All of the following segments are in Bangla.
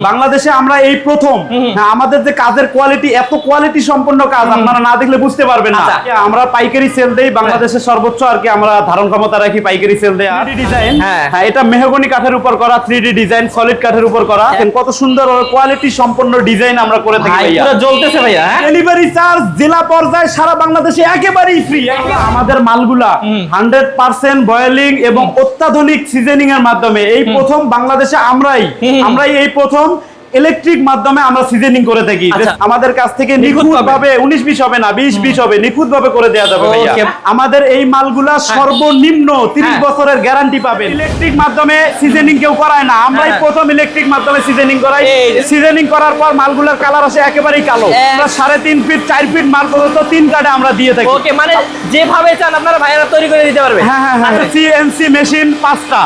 বাংলাদেশে আমরা এই প্রথম। হ্যাঁ, আমাদের যে কাজের কোয়ালিটি এত কোয়ালিটি সম্পন্ন কাজ আপনারা না দেখলে বুঝতে পারবেন না। আচ্ছা। আমরা পাইকারি সেল দেই বাংলাদেশের সর্বোচ্চ আর কি আমরা ধারণ ক্ষমতা রাখি পাইকারি সেল দেই আর ডিজাইন হ্যাঁ। হ্যাঁ এটা মেহগনি কাঠের উপর করা থ্রি ডিজাইন সলিড কাঠের উপর করা। হ্যাঁ। কত সুন্দর কোয়ালিটি সম্পন্ন ডিজাইন আমরা করে থাকি ভাইয়া। পুরো জ্বলতেছে ভাইয়া হ্যাঁ? ডেলিভারি চার্জ জেলা পর্যায়ে সারা বাংলাদেশে একেবারেই ফ্রি আমাদের মালগুলা হান্ড্রেড পার্সেন্ট বয়েলিং এবং অত্যাধুনিক সিজনিং এর মাধ্যমে এই প্রথম বাংলাদেশে আমরাই আমরাই এই প্রথম ইলেকট্রিক মাধ্যমে আমরা সিজনিং করে থাকি। আচ্ছা। আমাদের কাছ থেকে নিখুঁত ভাবে। উনিশ বিশ হবে না বিশ বিশ হবে নিখুঁত ভাবে করে দেওয়া যাবে ভাইয়া। আমাদের এই মালগুলা সর্বনিম্ন তিরিশ হ্যাঁ। বছরের গ্যারান্টি পাবেন। ইলেকট্রিক মাধ্যমে সিজনিং কেউ করায় না। আমরাই হ্যাঁ। প্রথম ইলেকট্রিক মাধ্যমে সিজনিং করাই। সিজনিং করার পর মালগুলোর কালার আসে একেবারেই কালো। আমরা সাড়ে তিন ফিট চার ফিট মাল পর্যন্ত তিন কাটে আমরা দিয়ে থাকি। ওকে মানে যেভাবে চান আপনারা ভাইয়ারা তৈরি করে দিতে পারবে। হ্যাঁ হ্যাঁ হ্যাঁ। আচ্ছা, সিএনসি মেশিন পাঁচটা।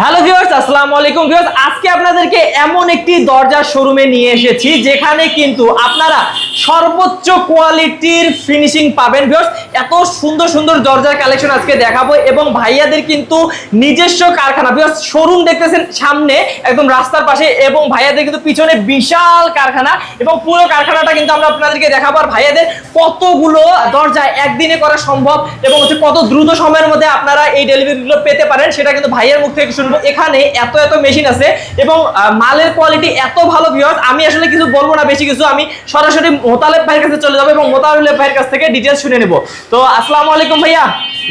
হ্যালো ভিউয়ার্স আসসালামু আলাইকুম। ভিউয়ার্স আজকে আপনাদেরকে এমন একটি দরজার শোরুমে নিয়ে এসেছি, যেখানে কিন্তু আপনারা সর্বোচ্চ কোয়ালিটির ফিনিশিং পাবেন। ভিউয়ার্স এত সুন্দর সুন্দর দরজার কালেকশন আজকে দেখাবো এবং ভাইয়াদের কিন্তু নিজস্ব কারখানা। ভিউয়ার্স শোরুম দেখতেছেন সামনে, একদম রাস্তার পাশে এবং ভাইয়াদের কিন্তু পিছনে বিশাল কারখানা এবং পুরো কারখানাটা কিন্তু আমরা আপনাদেরকে দেখাবো। আর ভাইয়াদের কতগুলো দরজা একদিনে করা সম্ভব এবং হচ্ছে কত দ্রুত সময়ের মধ্যে আপনারা এই ডেলিভারিগুলো পেতে পারেন, সেটা কিন্তু ভাইয়ের মুখ থেকে শুনব। এখানে এত এত মেশিন আছে এবং মালের কোয়ালিটি এত ভালো ভিউয়ার্স আমি আসলে কিছু বলব না বেশি কিছু। আমি সরাসরি মোতালেব ভাইয়ের কাছে চলে যাব এবং মোতালেব ভাইয়ের কাছ থেকে ডিটেলস শুনে নেব। তো আসসালামু আলাইকুম ভাইয়া।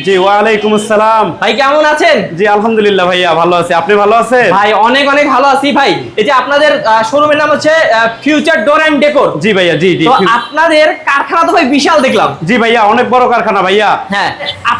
জি ওয়ালাইকুম আসসালাম। ভাই কেমন আছেন? জি আলহামদুলিল্লাহ ভাইয়া ভালো আছি। আপনি ভালো আছেন? ভাই অনেক অনেক ভালো আছি ভাই। এই যে আপনাদের শোরুমের নাম হচ্ছে ফিউচার ডোর অ্যান্ড ডেকোর জি ভাইয়া জি জি। তো আপনাদের কারখানা তো ভাই বিশাল দেখলাম। জি ভাইয়া অনেক বড় কারখানা ভাইয়া। হ্যাঁ।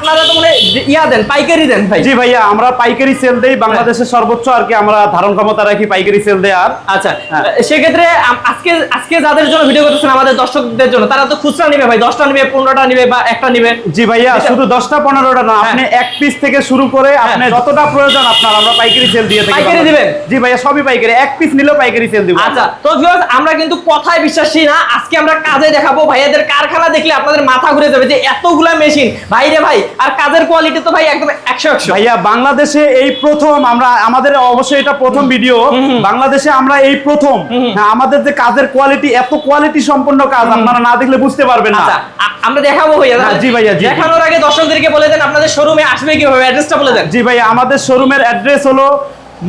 আপনারা তো মানে ইয়া দেন পাইকারি দেন ভাই। জি ভাইয়া আমরা পাইকারি সেল দেই বাংলাদেশের সর্বোচ্চ আর কি আমরা ধারণ ক্ষমতা রাখি পাইকারি সেল দেই আর। আচ্ছা হ্যাঁ। সেক্ষেত্রে আজকে আজকে যাদের জন্য ভিডিও করতেছেন আমাদের দর্শকদের জন্য তারা তো খুচরা নিবে ভাই দশটা নিবে পনেরোটা নিবে বা একটা নিবে। জি ভাইয়া শুধু দশটা পনেরোটা না হ্যাঁ। আপনি এক পিস থেকে শুরু করে আপনি যতটা প্রয়োজন আপনার আমরা পাইকারি সেল দিয়ে থাকি পাইকারি দিবেন? জি ভাইয়া সবই পাইকারি এক পিস নিলেও পাইকারি সেল দিব। আচ্ছা তো আমরা কিন্তু কথায় বিশ্বাসী না আজকে আমরা কাজে দেখাবো ভাইয়াদের কারখানা দেখলে আপনাদের মাথা ঘুরে যাবে যে এতগুলা মেশিন ভাই রে ভাই আর কাজের কোয়ালিটি তো ভাই একদম একশো একশো। ভাইয়া বাংলাদেশে এই প্রথম আমরা আমাদের অবশ্যই এটা প্রথম ভিডিও বাংলাদেশে আমরা এই প্রথম। হ্যাঁ, আমাদের যে কাজের কোয়ালিটি এত কোয়ালিটি সম্পন্ন কাজ আপনারা না দেখলে বুঝতে পারবেন না। আচ্ছা আমরা দেখাবো ভাইয়া জি ভাইয়া। দেখানোর আগে দর্শকদেরকে বলে দেন আপনাদের শোরুমে আসবে কীভাবে অ্যাড্রেসটা বলে দেন। জি ভাইয়া আমাদের শোরুমের অ্যাড্রেস হলো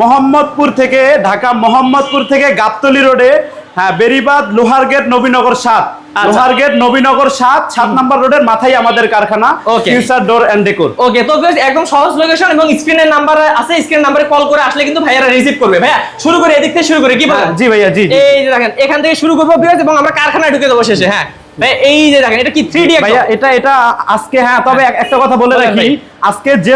মোহাম্মদপুর থেকে ঢাকা মোহাম্মদপুর থেকে গাবতলি রোডে হ্যাঁ বেরিবাদ লোহার গেট নবীনগর সাত। আচ্ছা। লোহার গেট নবীনগর সাত সাত নাম্বার রোডের মাথায় আমাদের কারখানা. Future door and decor okay তো একদম সহজ লোকেশন এবং স্ক্রিনের নাম্বার আছে স্ক্রিন নাম্বারে কল করে আসলে কিন্তু ভাইয়ারা রিসিভ করবে। ভাইয়া শুরু করে এদিক থেকে শুরু করে কি বলেন? জি ভাইয়া জি এই দেখেন এখান থেকে শুরু করব এবং আমরা কারখানায় ঢুকে দেবো শেষে হ্যাঁ। ভাই, এই যে দেখেন এটা কি ভাইয়া এটা এটা আজকে হ্যাঁ তবে একটা কথা বলে রাখি। আজকে যে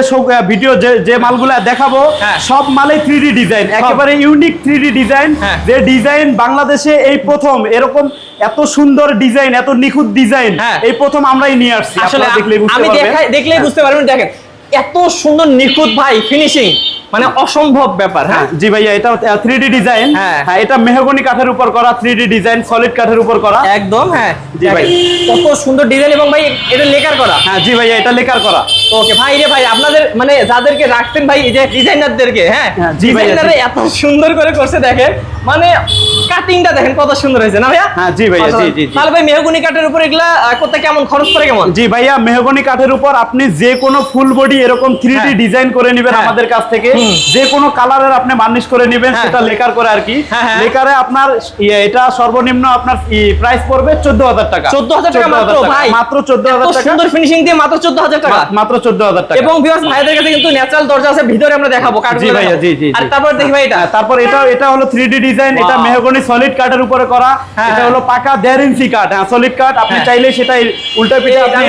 ভিডিও যে যে মালগুলা দেখাবো হ্যাঁ। সব মালে ডিজাইন একেবারে ইউনিক থ্রি ডি ডিজাইন হ্যাঁ। যে ডিজাইন বাংলাদেশে এই প্রথম এরকম এত সুন্দর ডিজাইন এত নিখুঁত ডিজাইন হ্যাঁ। এই প্রথম আমরাই নিয়ে আসছি। আসলে দেখলেই বুঝতে আমি পারবেন। দেখলেই বুঝতে পারবেন। দেখেন এত সুন্দর নিখুঁত ভাই ফিনিশিং মানে অসম্ভব ব্যাপার হ্যাঁ? হ্যাঁ। জি ভাইয়া এটা থ্রি ডি ডিজাইন হ্যাঁ। এটা মেহগনি কাঠের উপর করা থ্রি ডি ডিজাইন সলিড কাঠের উপর করা। একদম হ্যাঁ। জি ভাই। কত সুন্দর ডিজাইন এবং ভাই এটা লেকার করা। হ্যাঁ জি ভাইয়া এটা লেকার করা। ওকে ভাই রে ভাই আপনাদের মানে যাদেরকে রাখছেন ভাই এই যে ডিজাইনারদেরকে হ্যাঁ? হ্যাঁ, জি ডিজাইনারে এত সুন্দর করে করছে দেখেন। মানে কাটিংটা দেখেন কত সুন্দর হয়েছে না ভাইয়া? হ্যাঁ, জি ভাইয়া, জি, জি। তাহলে ভাই মেহগুনি কাঠের উপর এগুলা করতে কেমন খরচ পড়ে কেমন? জি ভাইয়া মেহগনি কাঠের উপর আপনি যে কোনো ফুল বডি এরকম থ্রি ডি হ্যাঁ। ডিজাইন করে নেবেন। আমাদের কাছ থেকে। যে কোনো কালারের আপনি বার্নিশ করে নেবেন হ্যাঁ। সেটা লেকার করে আর কি হ্যাঁ, হ্যাঁ। লেকারে আপনার ইয়ে, এটা সর্বনিম্ন আপনার প্রাইস পড়বে চোদ্দ হাজার টাকা 14,000 টাকা মাত্র, ভাই। মাত্র চোদ্দ এত হাজার টাকা সুন্দর ফিনিশিং দিয়ে মাত্র চোদ্দ হাজার টাকা মাত্র চোদ্দ হাজার টাকা এবং ভিউয়ার্স ভাইদের কাছে কিন্তু ন্যাচারাল দরজা আছে ভিতরে আমরা দেখাবো কাঠগুলো জি দেখাবো। জি, জি, আর তারপর দেখি ভাই এটা তারপর এটা এটা হলো থ্রি ডি ডিজাইন এটা মেহগনি সলিড কাঠের উপরে করা এটা। হলো পাকা দেড় ইঞ্চি কাঠ হ্যাঁ সলিড কাঠ আপনি। চাইলে সেটা উল্টা পিঠে আপনি।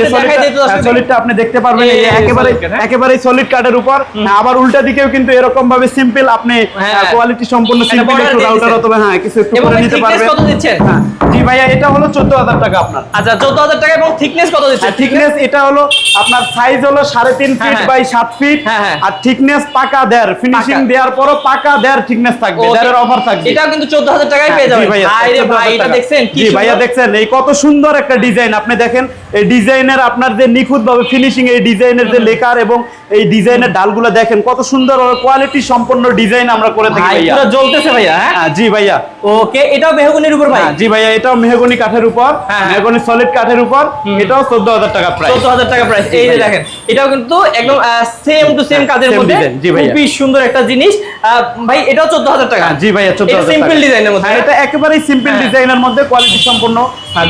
সলিডটা আপনি দেখতে পারবেন এই, একেবারে। একেবারে সলিড কাঠের উপর আবার উল্টা দিকেও কিন্তু এরকম ভাবে সিম্পল আপনি হ্যাঁ। কোয়ালিটি সম্পূর্ণ সিম্পল একটু রাউটার অথবা হ্যাঁ কিছু একটু করে নিতে পারবেন কত দিচ্ছেন? হ্যাঁ জি ভাইয়া এটা হলো 14000 টাকা আপনার আচ্ছা চোদ্দ হাজার টাকা এবং থিকনেস কত দিচ্ছেন থিকনেস এটা হলো আপনার সাইজ হলো সাড়ে তিন হ্যাঁ, ফিট হ্যাঁ। বাই সাত ফিট হ্যাঁ, হ্যাঁ। আর থিকনেস পাকা দেড় ফিনিশিং। দেওয়ার পরও পাকা দেড় থিকনেস থাকবে. দেড়ের অফার থাকবে এটাও কিন্তু চোদ্দ হাজার টাকায় পেয়ে হ্যাঁ, যাবেন ভাইয়া, ভাই রে ভাই এটা। দেখছেন কি জি ভাইয়া। দেখছেন এই কত সুন্দর একটা ডিজাইন আপনি দেখেন এই ডিজাইনের আপনার যে নিখুঁত ভাবে ফিনিশিং এই ডিজাইনের যে লেকার এবং এই ডিজাইনের ডালগুলো দেখেন কত সুন্দর কোয়ালিটি সম্পন্ন ডিজাইন আমরা করে থাকি ভাইয়া। পুরো জ্বলতেছে ভাইয়া হ্যাঁ? জি ভাইয়া। ওকে এটাও মেহগুনির উপর ভাই? হ্যাঁ, জি ভাইয়া এটাও মেহগনি কাঠের উপর হ্যাঁ, হ্যাঁ। মেহগনি সলিড কাঠের উপর এটাও চোদ্দ হাজার টাকা প্রাইস চোদ্দ হাজার টাকা প্রাইস এই যে দেখেন এটাও কিন্তু একদম সেম টু সেম কাজের মধ্যে জি ভাইয়া। খুবই সুন্দর একটা জিনিস। আহ, ভাই এটাও চোদ্দ হাজার টাকা জি ভাইয়া চোদ্দ এটা সিম্পল ডিজাইনের মধ্যে এটা একেবারে সিম্পল। ডিজাইনের মধ্যে কোয়ালিটি সম্পন্ন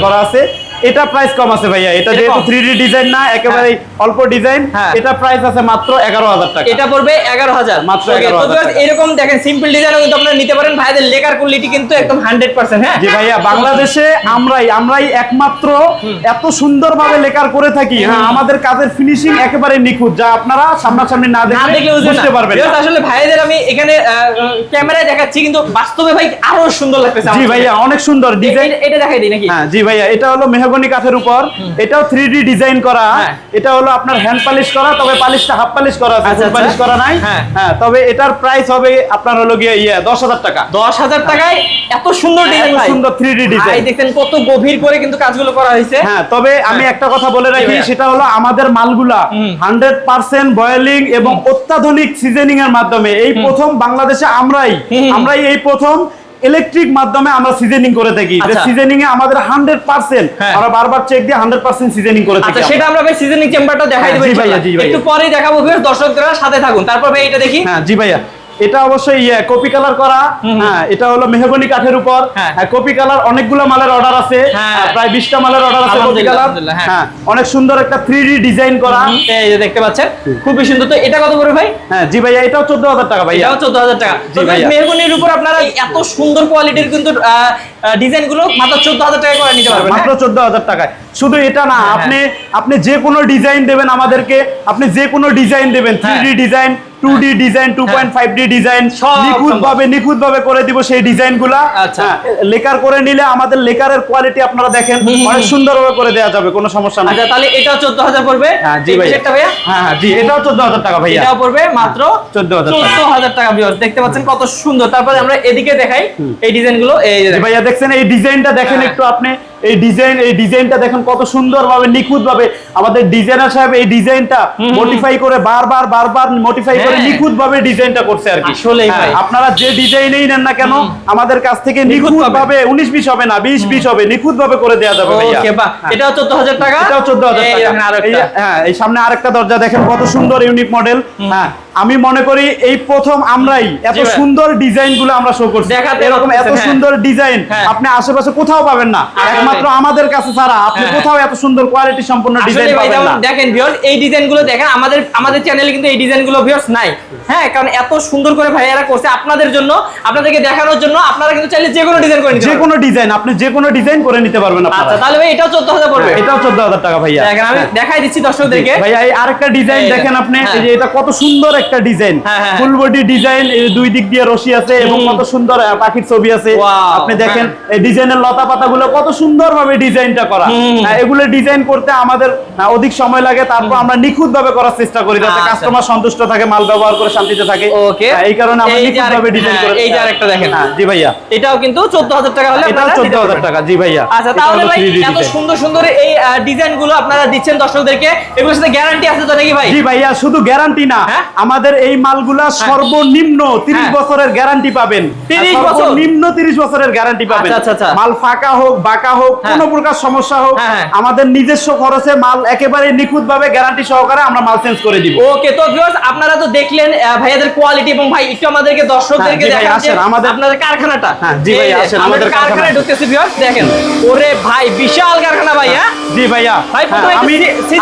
করা আছে। এটা প্রাইস কম আছে ভাইয়া। এটা যেহেতু? থ্রি ডিজাইন না একেবারে অল্প ডিজাইন হ্যাঁ। এটা প্রাইস আছে মাত্র এগারো হাজার টাকা। এটা পড়বে এগারো হাজার। মাত্র 11,000 তো এরকম দেখেন সিম্পল ডিজাইনও কিন্তু আপনারা নিতে পারেন। ভাইদের লেকার কোয়ালিটি কিন্তু একদম হান্ড্রেড পার্সেন্ট হ্যাঁ? জি ভাইয়া বাংলাদেশে আমরাই আমরাই একমাত্র এত সুন্দরভাবে লেকার করে থাকি হ্যাঁ আমাদের কাজের ফিনিশিং একেবারে নিখুঁত যা আপনারা সামনাসামনি না দেখলে বুঝতে পারবেন। আসলে ভাইদের আমি এখানে ক্যামেরায় দেখাচ্ছি কিন্তু বাস্তবে ভাই আরও সুন্দর লাগতেছে জি ভাইয়া অনেক সুন্দর ডিজাইন এটা- দেখাই দিই নাকি? হ্যাঁ জি ভাইয়া এটা হলো মেহগনি কাঠের উপর। এটাও থ্রি ডি ডিজাইন করা। হ্যাঁ। এটা হলো আপনার হ্যান্ড পালিশ করা তবে পালিশটা হাফ পালিশ করা আছে আচ্ছা, পালিশ আচ্ছা। করা নাই। হ্যাঁ। হ্যাঁ তবে এটার প্রাইস হবে আপনার হলো গিয়ে ইয়ে দশ হাজার টাকা। দশ হাজার টাকায় এত সুন্দর ডিজাইন সুন্দর 3D ভাই ডিজাইন দেখেন কত গভীর করে কিন্তু কাজগুলো করা হয়েছে। হ্যাঁ তবে আমি হ্যাঁ। একটা কথা বলে রাখি সেটা হলো আমাদের মালগুলা। হান্ড্রেড পার্সেন্ট বয়েলিং এবং অত্যাধুনিক সিজনিং এর মাধ্যমে। এই প্রথম বাংলাদেশে আমরাই আমরাই এই প্রথম ইলেকট্রিক মাধ্যমে আমরা সিজনিং করে থাকি যে সিজনিং এ আমাদের হান্ড্রেড পার্সেন্ট হ্যাঁ। আমরা বারবার চেক দিয়ে হান্ড্রেড পার্সেন্ট সিজনিং করে থাকি আচ্ছা। সেটা আমরা ভাই সিজনিং চেম্বারটা দেখাই দেব দেবো। একটু পরেই দেখাবো দর্শকরা সাথে থাকুন তারপর ভাই এটা দেখি হ্যাঁ জি ভাইয়া এটা অবশ্যই ইয়ে কপি কালার করা হ্যাঁ এটা হলো মেহগনি কাঠের উপর হ্যাঁ। হ্যাঁ কপি কালার অনেকগুলো মালের অর্ডার আছে হ্যাঁ। প্রায় বিশটা মালের অর্ডার আছে কপি কালার হ্যাঁ। অনেক সুন্দর একটা থ্রি ডিজাইন করা এই যে দেখতে পাচ্ছেন খুবই সুন্দর তো এটা কত করে ভাই হ্যাঁ জি ভাইয়া এটাও চোদ্দ হাজার টাকা ভাইয়া এটাও চোদ্দ হাজার টাকা। মেহগনির উপর আপনারা এত সুন্দর কোয়ালিটির কিন্তু ডিজাইনগুলো মাত্র চোদ্দ হাজার টাকা করে নিতে পারবেন মাত্র? চোদ্দ হাজার টাকায় শুধু এটা না আপনি আপনি যে কোনো ডিজাইন দেবেন আমাদেরকে আপনি যে কোনো ডিজাইন দেবেন three. D design two design ভাবে করে দিব সেই আচ্ছা। লেকার করে নিলে আমাদের লেকারের কোয়ালিটি আপনারা দেখেন হুম, হুম, অনেক হুম। সুন্দর ভাবে করে দেওয়া যাবে কোনো সমস্যা নাই। আচ্ছা তাহলে চোদ্দ হাজার পড়বে? হ্যাঁ জি ভাইয়া। হ্যাঁ হ্যাঁ জি এটাও চোদ্দ হাজার টাকা ভাইয়া। এটাও পড়বে মাত্র 14,000 টাকা। চোদ্দ হাজার টাকা viewers। দেখতে পাচ্ছেন কত সুন্দর। তারপরে আমরা এদিকে দেখাই এই ডিজাইনগুলো। এই। ভাইয়া দেখছেন এই ডিজাইনটা দেখেন হ্যাঁ। একটু আপনি। এই ডিজাইন এই ডিজাইনটা দেখেন কত সুন্দর ভাবে নিখুঁত ভাবে আমাদের ডিজাইনার সাহেব এই ডিজাইনটা মডিফাই করে বারবার বারবার মডিফাই করে হ্যাঁ। নিখুঁত ভাবে ডিজাইনটা করছে আর কি আসলেই হ্যাঁ, ভাই। আপনারা যে ডিজাইনেই নেন না কেন আমাদের কাছ থেকে নিখুঁত ভাবে। উনিশ বিশ হবে না বিশ বিশ হবে নিখুঁত ভাবে করে দেওয়া যাবে ভাইয়া ওকে বাহ হ্যাঁ। এটাও চোদ্দ হাজার টাকা এটাও চোদ্দ হাজার টাকা। হ্যাঁ এই সামনে আরেকটা দরজা দেখেন কত সুন্দর ইউনিক মডেল হ্যাঁ আমি মনে করি এই প্রথম আমরাই এত সুন্দর ডিজাইনগুলো আমরা শো করছি। এরকম এত হ্যাঁ। সুন্দর ডিজাইন হ্যাঁ। আপনি আশেপাশে কোথাও পাবেন না। একমাত্র আমাদের কাছে ছাড়া আপনি হ্যাঁ। কোথাও এত সুন্দর কোয়ালিটি সম্পন্ন ডিজাইন পাবেন না। দেখেন ভিউয়ার্স এই ডিজাইনগুলো দেখেন আমাদের আমাদের চ্যানেলে কিন্তু এই ডিজাইনগুলো ভিউয়ার্স নাই। হ্যাঁ কারণ এত সুন্দর করে ভাইয়ারা করছে আপনাদের জন্য আপনাদেরকে দেখানোর জন্য আপনারা কিন্তু চাইলে যে কোনো ডিজাইন করে নিতে যে কোনো ডিজাইন আপনি যে কোনো ডিজাইন করে নিতে পারবেন আপনারা। আচ্ছা তাহলে ভাই এটাও চোদ্দ হাজার পড়বে। এটাও চোদ্দ হাজার টাকা ভাইয়া। দেখেন আমি। দেখাই দিচ্ছি দর্শকদেরকে। ভাইয়া এই আরেকটা ডিজাইন দেখেন আপনি। এই যে এটা কত সুন্দর একটা ডিজাইন ফুল বডি ডিজাইন দুই দিক দিয়ে রশি আছে এবং কত সুন্দর পাখির ছবি আছে। আপনি দেখেন হ্যাঁ। এই ডিজাইনের লতা পাতাগুলো কত সুন্দর ভাবে ডিজাইনটা করা। এগুলো ডিজাইন করতে আমাদের অধিক সময় লাগে। তারপর আমরা নিখুঁত ভাবে করার চেষ্টা করি যাতে আচ্ছা। কাস্টমার সন্তুষ্ট থাকে মাল ব্যবহার করে শান্তিতে থাকে. হ্যাঁ, এই কারণে আমরা নিখুঁত ভাবে ডিজাইন করে এই যে আরেকটা দেখেন। হ্যাঁ জি ভাইয়া। এটাও কিন্তু চোদ্দ হাজার টাকা হলে এটাও আপনারা চোদ্দ নিতে হাজার পারবেন। টাকা জি ভাইয়া। আচ্ছা তাহলে ভাই এত সুন্দর সুন্দর এই ডিজাইনগুলো আপনারা দিচ্ছেন দর্শকদেরকে। এগুলোর সাথে গ্যারান্টি আছে তো নাকি ভাই? জি ভাইয়া শুধু গ্যারান্টি না। হ্যাঁ? আমাদের এই মালগুলা সর্বনিম্ন 30 হ্যাঁ। বছরের গ্যারান্টি পাবেন 30 আর বছর? সর্বনিম্ন 30 বছরের গ্যারান্টি পাবেন আচ্ছা, আচ্ছা, আচ্ছা। মাল ফাঁকা হোক বাঁকা হোক হ্যাঁ। কোনো প্রকার সমস্যা হোক হ্যাঁ, হ্যাঁ। আমাদের নিজস্ব খরচে মাল একেবারে নিখুঁত ভাবে গ্যারান্টি সহকারে আমরা মাল চেঞ্জ করে দিব ওকে তো ভিউয়ার্স আপনারা তো দেখলেন ভাইয়াদের কোয়ালিটি এবং ভাই একটু আমাদেরকে দর্শকদেরকে হ্যাঁ, আসেন, আমাদের- আপনাদের কারখানাটা হ্যাঁ, জি ভাই, আসেন, আমাদের কারখানায়। ঢুকতেছি ভিউয়ার্স দেখেন ওরে ভাই বিশাল কারখানা ভাই হ্যাঁ জি ভাইয়া ভাই, হ্যাঁ, আমি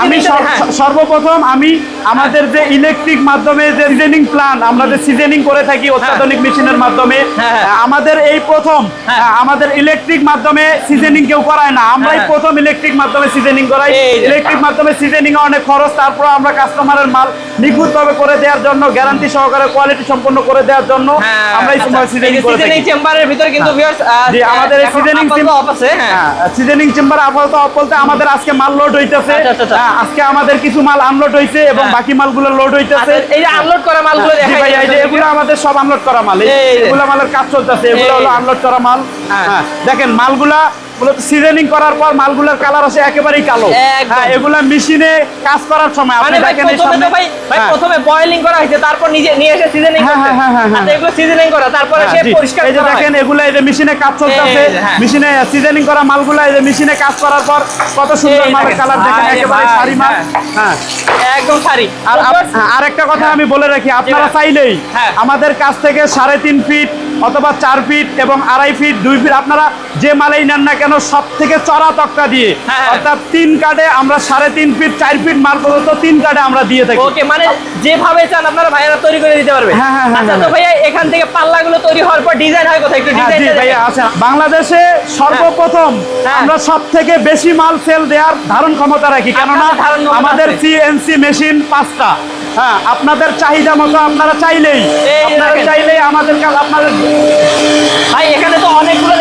আমি হ্যাঁ। সর্বপ্রথম আমি আমাদের যে ইলেকট্রিক মাধ্যমে যে সিজনিং প্ল্যান আমরা যে সিজনিং করে থাকি অত্যাধুনিক মেশিনের মাধ্যমে হ্যাঁ, হ্যাঁ। আমাদের এই প্রথম হ্যাঁ। আমাদের ইলেকট্রিক মাধ্যমে সিজনিং কেউ করায় না আমরাই হ্যাঁ। প্রথম ইলেকট্রিক মাধ্যমে সিজনিং করাই ইলেকট্রিক মাধ্যমে সিজনিং অনেক খরচ তারপর আমরা কাস্টমারের মাল নিখুঁত ভাবে করে দেওয়ার জন্য গ্যারান্টি সহকারে কোয়ালিটি সম্পন্ন করে দেওয়ার জন্য হ্যাঁ, আমরা এই সিজনিং করে থাকি চেম্বারের ভিতরে কিন্তু জি আমাদের এখন সিজনিং আপাতত off আছে হ্যাঁ সিজনিং চেম্বার আপাতত off বলতে আমাদের আজকে মাল লোড হইতেছে আচ্ছা, আচ্ছা, আচ্ছা। হ্যাঁ, আজকে আমাদের কিছু মাল আনলোড হইছে এবং হ্যাঁ। বাকি মালগুলো লোড হইতেছে আচ্ছা, এই আনলোড করা মালগুলো জি দেখাই ভাই, এগুলো আমাদের সব আনলোড করা মাল। এগুলো মালের কাজ চলতেছে এগুলো হলো আনলোড করা মাল। হ্যাঁ। হ্যাঁ। দেখেন মালগুলা মূলত সিজনিং করার পর মালগুলোর কালার আসে একেবারেই কালো। হ্যাঁ এগুলা মেশিনে কাজ করার সময় আপনি মানে দেখেন সামনে ভাই হ্যাঁ। প্রথমে বয়েলিং করা হয়েছে তারপর নিজে নিয়ে এসে সিজনিং হ্যাঁ, হ্যাঁ, হ্যাঁ, হ্যাঁ, আচ্ছা এগুলো সিজনিং করা। তারপরে সে হ্যাঁ, পরিষ্কার এই যে দেখেন এগুলো এই যে মেশিনে কাজ চলতেছে। হ্যাঁ। মেশিনে সিজনিং করা মালগুলো এই যে মেশিনে কাজ করার পর কত সুন্দর মালের কালার দেখেন একেবারে সারি মাল। হ্যাঁ। হ্যাঁ। একদম সারি আর হ্যাঁ, আরেকটা কথা আমি বলে রাখি আপনারা। চাইলেই হ্যাঁ। আমাদের কাছ থেকে সাড়ে তিন ফিট অথবা চার ফিট এবং আড়াই ফিট দুই ফিট আপনারা যে মালেই নেন না কেন সব থেকে চড়া তক্তা দিয়ে? হ্যাঁ। অর্থাৎ তিন কার্ডে আমরা সাড়ে তিন ফিট চার ফিট মাল পর্যন্ত তিন কার্ডে আমরা দিয়ে থাকি। ওকে মানে যেভাবে চান আপনারা ভাইয়ারা তৈরি করে দিতে পারবে। হ্যাঁ, হ্যাঁ, হ্যাঁ, আচ্ছা তো হ্যাঁ। ভাইয়া এখান থেকে পাল্লাগুলো তৈরি হওয়ার পর ডিজাইন হয় কোথায়? একটু হ্যাঁ, ডিজাইন ভাইয়া আচ্ছা। বাংলাদেশে সর্বপ্রথম হ্যাঁ। আমরা সব থেকে বেশি মাল সেল দেওয়ার ধারণ ক্ষমতা রাখি। কেননা আমাদের সিএনসি মেশিন পাঁচটা। হ্যাঁ আপনাদের চাহিদা মতো আপনারা চাইলেই আপনারা। চাইলেই আমাদের কাছে আপনাদের ভাই এখানে তো অনেকগুলো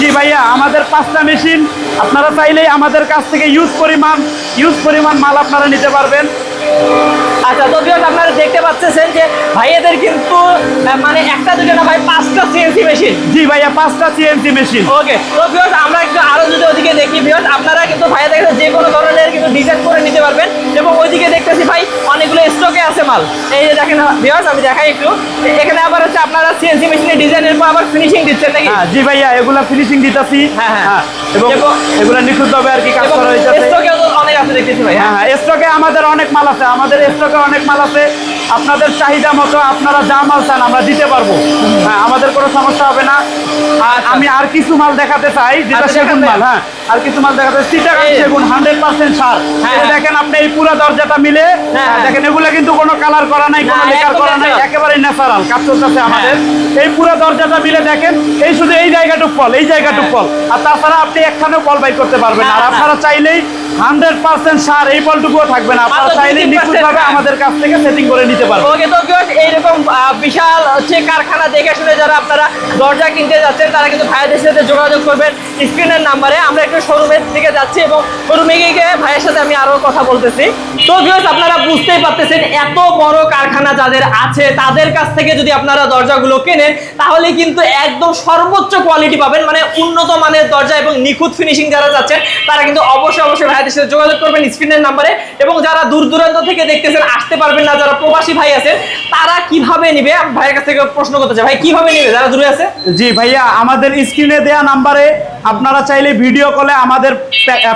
জি ভাইয়া আমাদের পাঁচটা মেশিন আপনারা চাইলেই আমাদের কাছ থেকে ইউজ পরিমাণ ইউজ পরিমাণ মাল আপনারা নিতে পারবেন। আচ্ছা তো আপনারা দেখতে পাচ্ছেন যে ভাইয়াদের কিন্তু মানে একটা দুটো না ভাই পাঁচটা সিএনসি মেশিন জি ভাইয়া পাঁচটা সিএনসি মেশিন ওকে তো আমরা একটু আরও যদি ওদিকে দেখি ভিউয়ার্স আপনারা কিন্তু ভাইয়া দেখেন যে কোনো ধরনের কিন্তু ডিজাইন করে নিতে পারবেন এবং ওইদিকে দেখতেছি ভাই অনেকগুলো স্টকে আছে মাল। এই যে দেখেন ভিউয়ার্স আমি দেখাই একটু। এখানে আবার হচ্ছে আপনারা সিএনসি মেশিনের ডিজাইনের পর আবার ফিনিশিং দিচ্ছেন নাকি? হ্যাঁ জি ভাইয়া এগুলা ফিনিশিং দিতেছি। হ্যাঁ, হ্যাঁ। হ্যাঁ এবং এগুলা নিখুঁতভাবে আর কি কাজ করা হয়েছে স্টকেও তো অনেক আছে দেখতেছি ভাই হ্যাঁ হ্যাঁ স্টকে আমাদের অনেক মাল আছে। আমাদের স্টকে অনেক মাল আছে। আপনাদের চাহিদা মতো আপনারা যা মাল চান আমরা দিতে পারব। হ্যাঁ আমাদের কোনো সমস্যা হবে না। আমি আর কিছু মাল দেখাতে চাই যেটা আচ্ছা, সেগুন মাল হ্যাঁ। আর কিছু মাল দেখাতে এই। সেগুন হান্ড্রেড পার্সেন্ট সার। হ্যাঁ, হ্যাঁ। দেখেন আপনি এই পুরো দরজাটা মিলে হ্যাঁ। দেখেন এগুলো কিন্তু কোনো কালার করা নাই কোনো একদম করা নাই একেবারে ন্যাচারাল কাজ চলতেছে আমাদের। এই পুরো দরজাটা মিলে দেখেন এই শুধু এই জায়গাটুক ফল এই জায়গাটুক ফল আর তাছাড়া আপনি একখানেও কল বাই করতে পারবেন আর। আপনারা চাইলেই হান্ড্রেড পার্সেন্ট সার এই ফলটুকুও থাকবে না। আপনারা চাইলেই 20% নিখুঁতভাবে হ্যাঁ। আমাদের কাছ থেকে সেটিং করে নিতে পারবেন। ওকে তো এইরকম বিশাল হচ্ছে কারখানা দেখে শুনে যারা আপনারা দরজা কিনতে যাচ্ছেন তারা কিন্তু ভাইয়াদের সাথে যোগাযোগ করবেন। স্ক্রিনের নাম্বারে আমরা একটু শোরুমের দিকে যাচ্ছি এবং শোরুমে গিয়ে ভাইয়ের সাথে আমি আরও কথা বলতেছি। তো ভিউয়ার্স আপনারা বুঝতেই পারতেছেন, এত বড় কারখানা যাদের আছে, তাদের কাছ থেকে যদি আপনারা দরজাগুলো কেনেন, তাহলে কিন্তু একদম সর্বোচ্চ কোয়ালিটি পাবেন মানে উন্নত মানের দরজা এবং নিখুঁত ফিনিশিং যারা যাচ্ছেন, তারা কিন্তু অবশ্যই অবশ্যই ভাইয়াদের সাথে যোগাযোগ করবেন স্ক্রিনের নাম্বারে। এবং যারা দূর দূরান্ত থেকে দেখতেছেন, আসতে পারবেন না, যারা প্রবাসী ভাই আছেন, তারা কীভাবে নিবে? ভাইয়ের কাছ থেকে প্রশ্ন করতে চাই, ভাই কীভাবে নিবে? যারা দূরে আছে। জি, ভাইয়া, আমাদের স্ক্রিনে দেয়া নাম্বারে আপনারা চাইলে ভিডিও কলে আমাদের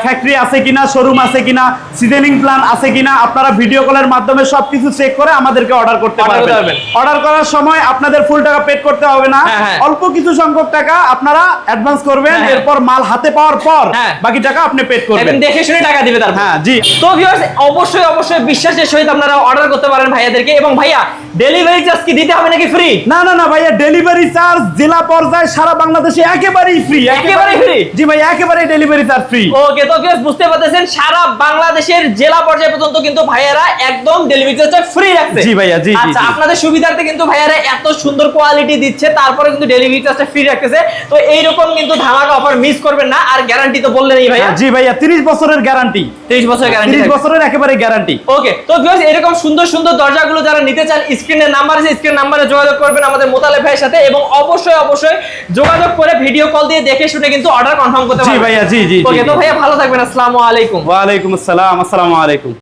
ফ্যাক্টরি আছে কিনা শোরুম আছে কিনা সিজনিং প্ল্যান আছে কিনা আপনারা ভিডিও কলের মাধ্যমে সবকিছু চেক করে আমাদেরকে অর্ডার করতে পারবেন। অর্ডার করার সময় আপনাদের ফুল টাকা পেড করতে হবে না হ্যাঁ, হ্যাঁ। অল্প কিছু সংখ্যক টাকা আপনারা অ্যাডভান্স করবেন হ্যাঁ। এরপর মাল হাতে পাওয়ার পর। বাকি টাকা আপনি পেড করবেন দেখে শুনে টাকা দিবে তারপর হ্যাঁ জি তো ভিউয়ার্স অবশ্যই অবশ্যই বিশ্বাসের সহিত আপনারা অর্ডার করতে পারেন ভাইয়াদেরকে এবং ভাইয়া ডেলিভারি চার্জ কি দিতে হবে নাকি ফ্রি না না না ভাইয়া ডেলিভারি চার্জ জেলা পর্যায়ে সারা বাংলাদেশে একেবারেই ফ্রি একেবারেই free? জি ভাই একেবারে ডেলিভারি চার্জ ফ্রি ওকে তো ভিউয়ার্স বুঝতে পারতেছেন সারা বাংলাদেশের জেলা পর্যায় পর্যন্ত কিন্তু ভাইয়ারা একদম ডেলিভারি চার্জ ফ্রি রাখছে। জি ভাইয়া, জি, আচ্ছা আপনাদের সুবিধার্থে কিন্তু ভাইয়ারা এত সুন্দর কোয়ালিটি দিচ্ছে তারপরে কিন্তু ডেলিভারি চার্জটা ফ্রি রাখতেছে। তো এইরকম কিন্তু ধামাকা অফার মিস করবেন না আর গ্যারান্টি তো বললেনই ভাইয়া। জি ভাইয়া 30 বছরের গ্যারান্টি 30 বছরের গ্যারান্টি 30 বছরের একেবারে গ্যারান্টি ওকে তো ভিউয়ার্স এরকম সুন্দর সুন্দর দরজাগুলো যারা নিতে চান স্ক্রিনের নাম্বার আছে স্ক্রিন নাম্বারে যোগাযোগ করবেন আমাদের মোতালে ভাইয়ের সাথে এবং অবশ্যই অবশ্যই যোগাযোগ করে ভিডিও কল দিয়ে দেখে শুনে কিন্তু অর্ডার কনফার্ম করতে জি পারবেন। ভাইয়া জি জি জি, ওকে তো জি। ভাইয়া ভালো থাকবেন আসসালামু আলাইকুম। ওয়ালাইকুম আসসালাম আসসালামু আলাইকুম।